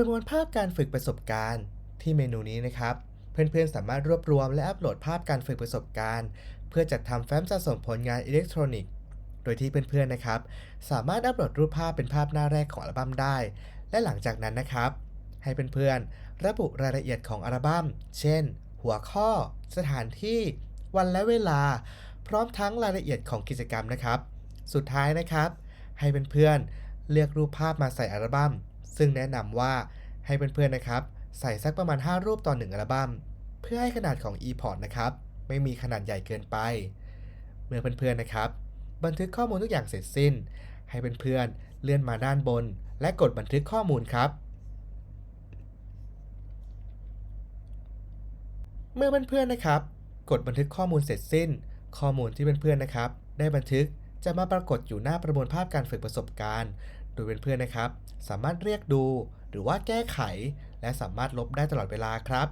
ประมวลภาพการฝึกประสบการณ์ ที่เมนูนี้นะครับ เพื่อนๆ สามารถรวบรวมและอัปโหลดภาพการฝึกประสบการณ์ เพื่อจัดทำแฟ้มสะสมผลงานอิเล็กทรอนิกส์ โดยที่เพื่อนๆ นะครับ สามารถอัปโหลดรูปภาพเป็นภาพหน้าแรกของอัลบั้มได้ และหลังจากนั้นนะครับ ให้เพื่อนๆ ระบุรายละเอียดของอัลบั้ม เช่น หัวข้อ สถานที่ วันและเวลา พร้อมทั้งรายละเอียดของกิจกรรมนะครับ สุดท้ายนะครับ ให้เพื่อนๆ เลือกรูปภาพมาใส่อัลบั้ม ซึ่งแนะนำว่าให้เพื่อนๆนะครับ ใส่สักประมาณ 5 รูปต่อ 1 อัลบั้ม เพื่อให้ขนาดของ e-port นะครับ ไม่มีขนาดใหญ่เกินไป เมื่อเพื่อนๆนะครับ บันทึกข้อมูลทุกอย่างเสร็จสิ้น ให้เพื่อนๆเลื่อนมาด้านบน และกดบันทึกข้อมูลครับ เมื่อเพื่อนๆนะครับ กดบันทึกข้อมูลเสร็จสิ้น ข้อมูลที่เพื่อนๆนะครับ ได้บันทึกจะมาปรากฏอยู่หน้าประมวลภาพการฝึกประสบการณ์ โดยเพื่อนๆนะครับ สามารถเรียกดูหรือว่าแก้ไข และสามารถลบได้ตลอดเวลาครับ